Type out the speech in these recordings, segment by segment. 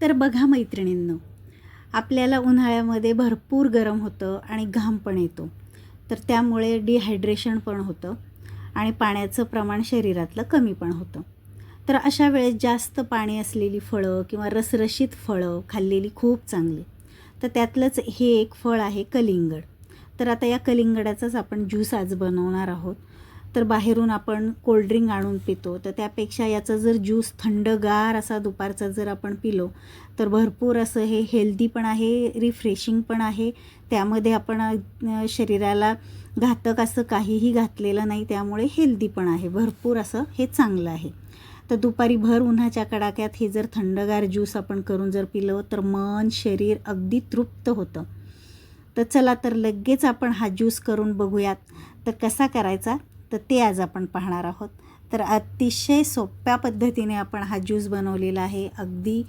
तर बघा मैत्रिणींनो आपल्याला उन्हाळ्यामध्ये भरपूर गरम होतं आणि घाम पण येतो. तर त्यामुळे डिहायड्रेशन पण होतं आणि पाण्याचं प्रमाण शरीरातलं कमी पण होतं. तर अशा वेळेस जास्त पाणी असलेली फळं किंवा रसरशीत फळं खाल्लेली खूप चांगली. तर त्यातलंच हे एक फळ आहे कलिंगड. तर आता या कलिंगडाचाच आपण ज्यूस आज बनवणार आहोत. तर बाहेरून आपण कोल्ड्रिंक आणून पितो. तर त्यापेक्षा याचा जर ज्यूस थंडगार असा दुपारचा जर आपण पिलो तर भरपूर असं हे हेल्दी पण आहे रिफ्रेशिंग पण आहे. त्यामध्ये आपण शरीराला घातक असं काहीही घातलेलं नाही त्यामुळे हेल्दी पण आहे. भरपूर असं हे चांगलं आहे. तर दुपारी भर उन्हाच्या कडाक्यात हे जर थंडगार ज्यूस आपण करून जर पिलं तर मन शरीर अगदी तृप्त होतं. तर चला तर लगेच आपण हा ज्यूस करून बघूयात. तर कसा करायचा? तर ते आज आपण पाहणार आहोत. तर अतिशय सोप्या पद्धतीने आपण हा ज्यूस बनवलेला आहे. अगदी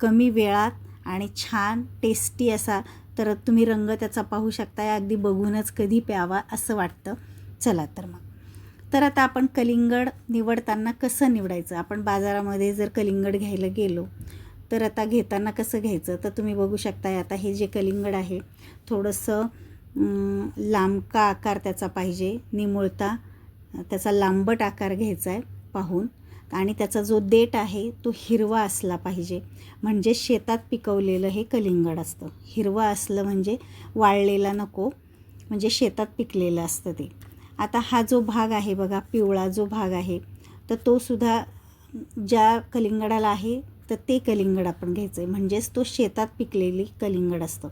कमी वेळात आणि छान टेस्टी असा. तर तुम्ही रंग त्याचा पाहू शकता अगदी बघूनच कधी प्यावा असं वाटतं. चला तर मग. तर आता आपण कलिंगड निवडताना कसं निवडायचं? आपण बाजारामध्ये जर कलिंगड घ्यायला गेलो तर आता घेताना कसं घ्यायचं? तर तुम्ही बघू शकता आता हे जे कलिंगड आहे थोडंसं लांबका आकार त्याचा पाहिजे निमुळता त्याचा लांबट आकार घ्यायचा आहे पाहून. आणि त्याचा जो देठ आहे तो हिरवा असला पाहिजे. म्हणजे शेतात पिकवलेलं हे कलिंगड असतं. हिरवा असलं म्हणजे वाळलेला नको. म्हणजे शेतात पिकलेलं असतं ते. आता हा जो भाग आहे बघा पिवळा जो भाग आहे तर तो सुद्धा ज्या कलिंगडाला आहे तर ते कलिंगड आपण घ्यायचं आहे म्हणजेच तो शेतात पिकलेली कलिंगड असतं.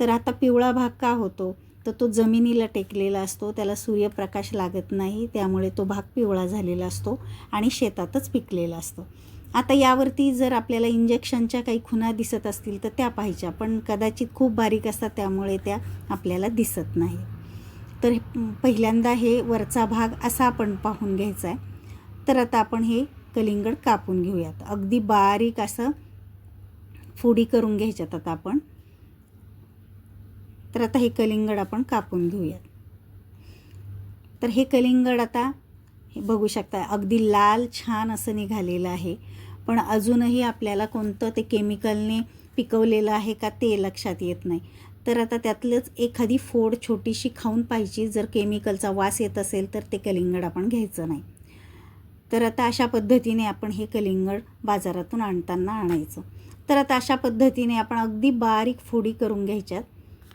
तर आता पिवळा भाग का होतो? तर तो जमिनीला टेकलेला असतो त्याला सूर्यप्रकाश लागत नाही त्यामुळे तो भाग पिवळा झालेला असतो आणि शेतातच पिकलेला असतो. आता यावरती जर आपल्याला इंजेक्शनच्या काही खुणा दिसत असतील तर त्या पाहिजे पण कदाचित खूप बारीक असतात त्यामुळे त्या आपल्याला दिसत नाही. तर पहिल्यांदा हे वरचा भाग असा आपण पाहून घ्यायचा आहे. तर आता आपण हे कलिंगड कापून घेऊयात. अगदी बारीक असं फोडी करून घ्यायच्यात आता आपण. तर आता हे कलिंगड आपण कापून घेऊयात. तर हे कलिंगड आता हे बघू शकता अगदी लाल छान असं निघालेलं आहे. पण अजूनही आपल्याला कोणतं ते केमिकलने पिकवलेलं आहे का ते लक्षात येत नाही. तर आता त्यातलंच एखादी फोड छोटीशी खाऊन पाहिजे. जर केमिकलचा वास येत असेल तर ते कलिंगड आपण घ्यायचं नाही. तर आता अशा पद्धतीने आपण हे कलिंगड बाजारातून आणताना आणायचं. तर आता अशा पद्धतीने आपण अगदी बारीक फोडी करून घ्यायच्यात.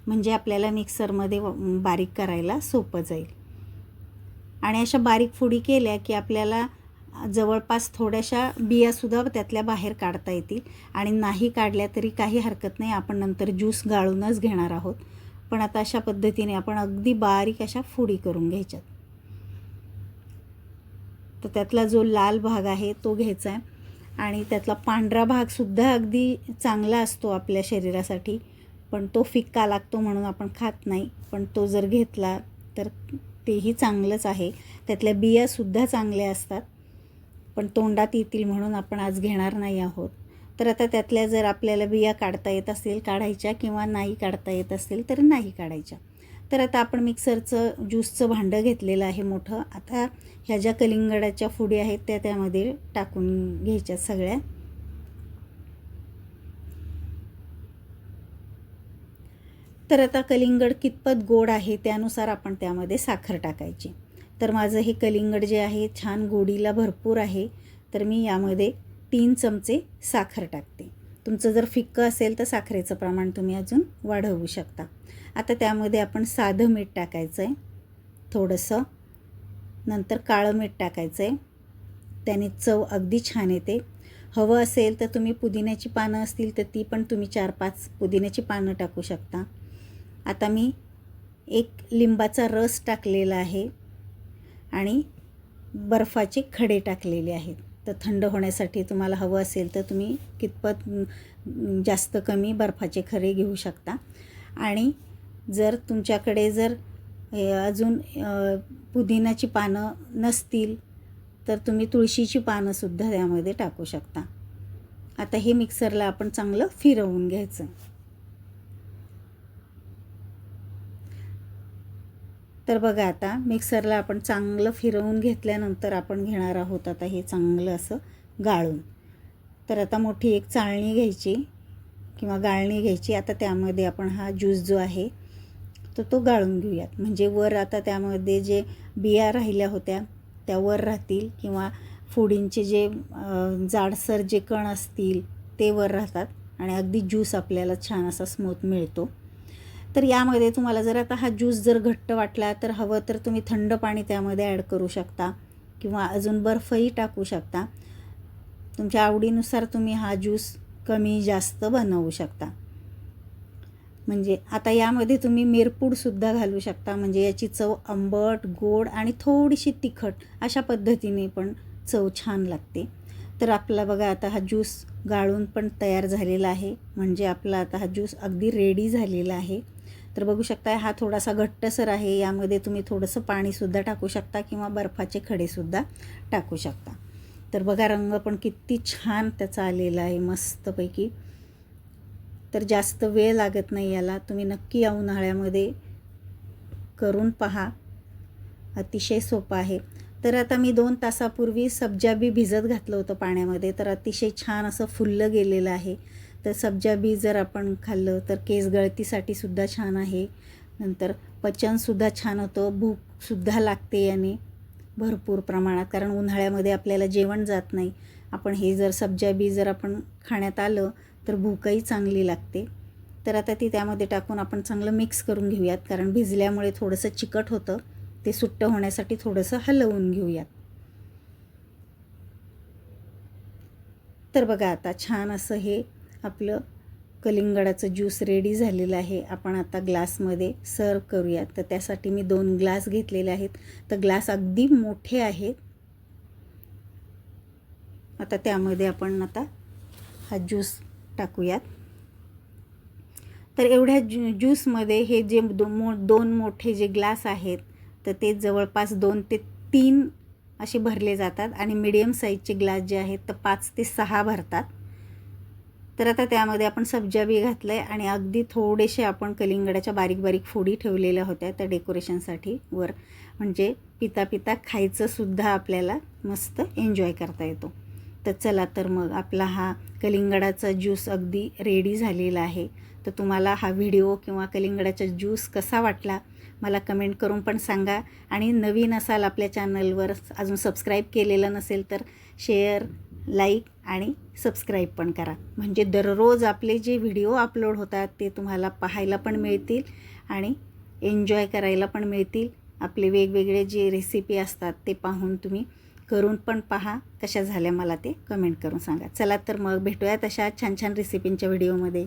म्हणजे आपल्याला मिक्सरमध्ये बारीक करायला सोपं जाईल. आणि अशा बारीक फुडी केल्या की आपल्याला जवळपास थोड्याशा बियासुद्धा त्यातल्या बाहेर काढता येतील. आणि नाही काढल्या तरी काही हरकत नाही आपण नंतर ज्यूस गाळूनच घेणार आहोत. पण आता अशा पद्धतीने आपण अगदी बारीक अशा फुडी करून घ्यायच्यात. तर त्यातला जो लाल भाग आहे तो घ्यायचा आहे. आणि त्यातला पांढरा भागसुद्धा अगदी चांगला असतो आपल्या शरीरासाठी. पण तो फिक्का लागतो म्हणून आपण खात नाही. पण तो जर घेतला तर तेही चांगलंच आहे. त्यातल्या बियासुद्धा चांगल्या असतात. पण तोंडात येतील म्हणून आपण आज घेणार नाही आहोत. तर आता त्यातल्या जर आपल्याला बिया काढता येत असतील काढायच्या किंवा नाही काढता येत असतील तर नाही काढायच्या. तर आता आपण मिक्सरचं ज्यूसचं भांडं घेतलेलं आहे मोठं. आता ह्या ज्या कलिंगडाच्या फुडी आहेत त्या त्यामध्ये टाकून घ्यायच्या सगळ्या. तर आता कलिंगड कितपत गोड आहे त्यानुसार आपण त्यामध्ये साखर टाकायची. तर माझं हे कलिंगड जे आहे छान गोडीला भरपूर आहे. तर मी यामध्ये तीन चमचे साखर टाकते. तुमचं जर फिक्कं असेल तर साखरेचं प्रमाण तुम्ही अजून वाढवू शकता. आता त्यामध्ये आपण साधं मीठ टाकायचं आहे थोडंसं. नंतर काळं मीठ टाकायचं आहे त्याने चव अगदी छान येते. हवं असेल तर तुम्ही पुदिन्याची पानं असतील तर ती पण तुम्ही चार पाच पुदिन्याची पानं टाकू शकता. आता मी एक लिंबाचा रस टाकलेला आहे आणि बर्फाचे खडे टाकलेले आहेत. तर थंड होण्यासाठी तुम्हाला हवं असेल तर तुम्ही कितपत जास्त कमी बर्फाचे खडे घेऊ शकता. आणि जर तुमच्याकडे जर हे अजून पुदिनाची पानं नसतील तर तुम्ही तुळशीची पानंसुद्धा त्यामध्ये टाकू शकता. आता हे मिक्सरला आपण चांगलं फिरवून घ्यायचं. तर बघा आता मिक्सरला आपण चांगलं फिरवून घेतल्यानंतर आपण घेणार आहोत आता हे चांगलं असं गाळून. तर आता मोठी एक चाळणी घ्यायची किंवा गाळणी घ्यायची. आता त्यामध्ये आपण हा ज्यूस जो आहे तर तो गाळून घेऊयात. म्हणजे वर आता त्यामध्ये जे बिया राहिल्या होत्या त्या वर राहतील किंवा फुडींचे जे जाडसर जे कण असतील ते वर राहतात. आणि अगदी ज्यूस आपल्याला छान असा स्मूथ मिळतो. तर यामध्ये तुम्हाला जर आता हा ज्यूस जर घट्ट वाटला तर हवं तर तुम्ही थंड पाणी त्यामध्ये ॲड करू शकता किंवा अजून बर्फही टाकू शकता. तुमच्या आवडीनुसार तुम्ही हा ज्यूस कमी जास्त बनवू शकता. म्हणजे आता यामध्ये तुम्ही मिरपूडसुद्धा घालू शकता म्हणजे याची चव आंबट गोड आणि थोडीशी तिखट अशा पद्धतीने पण चव छान लागते. तर आपला बघा आता हा ज्यूस गाळून पण तयार झालेला आहे. म्हणजे आपला आता हा ज्यूस अगदी रेडी झालेला आहे. तर बघू शकता हा थोडासा घट्टसर आहे. यामध्ये तुम्ही थोडंसं पाणीसुद्धा टाकू शकता किंवा बर्फाचे खडेसुद्धा टाकू शकता. तर बघा रंग पण किती छान त्याचा आलेला आहे मस्तपैकी. तर जास्त वेळ लागत नाही याला. तुम्ही नक्की या उन्हाळ्यामध्ये करून पहा. अतिशय सोपं आहे. तर आता मी दोन तासापूर्वी सब्जा बी भिजत घातलं होतं पाण्यामध्ये. तर अतिशय छान असं फुललं गेलेलं आहे. तर सब्जा बी जर आपण खाल्लं तर केस गळतीसाठी सुद्धा छान आहे. नंतर पचनसुद्धा छान होतं. भूकसुद्धा लागते याने भरपूर प्रमाणात. कारण उन्हाळ्यामध्ये आपल्याला जेवण जात नाही. आपण हे जर सब्जा बी जर आपण खाण्यात आलं तर भूकही चांगली लागते. तर आता ती त्यामध्ये टाकून आपण चांगलं मिक्स करून घेऊयात. कारण भिजल्यामुळे थोडंसं चिकट होतं. ते सुट्ट होण्यासाठी थोडंसं हलवून घेऊयात. तर बघा आता छान असं हे आपलं कलिंगडाचं ज्यूस रेडी झालेलं आहे. आपण आता ग्लासमध्ये सर्व करूयात. तर त्यासाठी मी दोन ग्लास घेतलेले आहेत. तर ग्लास अगदी मोठे आहेत. आता त्यामध्ये आपण आता हा ज्यूस टाकूयात. तर एवढ्या ज्यू ज्यूसमध्ये हे जे दो मो दोन मोठे जे ग्लास आहेत तर ते जवळपास दोन ते तीन असे भरले जातात. आणि मिडियम साईजचे ग्लास जे आहेत तर पाच ते सहा भरतात. तर आता त्यामध्ये आपण सब्जा बी घातलं आहे आणि अगदी थोडेसे आपण कलिंगडाच्या बारीक बारीक फोडी ठेवलेल्या होत्या त्या डेकोरेशनसाठी वर. म्हणजे पिता पिता खायचंसुद्धा आपल्याला मस्त एन्जॉय करता येतो. तर चला तर मग आपला हा कलिंगडाचा ज्यूस अगदी रेडी झालेला आहे. तर तुम्हाला हा व्हिडिओ किंवा कलिंगडाचा ज्यूस कसा वाटला मला कमेंट करून पण सांगा. आणि नवीन असाल आपल्या चॅनलवर अजून सबस्क्राईब केलेलं नसेल तर शेअर लाईक आणि सबस्क्राईब पण करा. म्हणजे दररोज आपले जे व्हिडिओ अपलोड होतात ते तुम्हाला पाहायला पण मिळतील आणि एन्जॉय करायला पण मिळतील. आपले वेगवेगळे जे रेसिपी असतात ते पाहून तुम्ही करून पण पहा. कशा झाल्या मला ते कमेंट करून सांगा. चला तर मग भेटूयात अशा छान छान रेसिपींच्या व्हिडिओमध्ये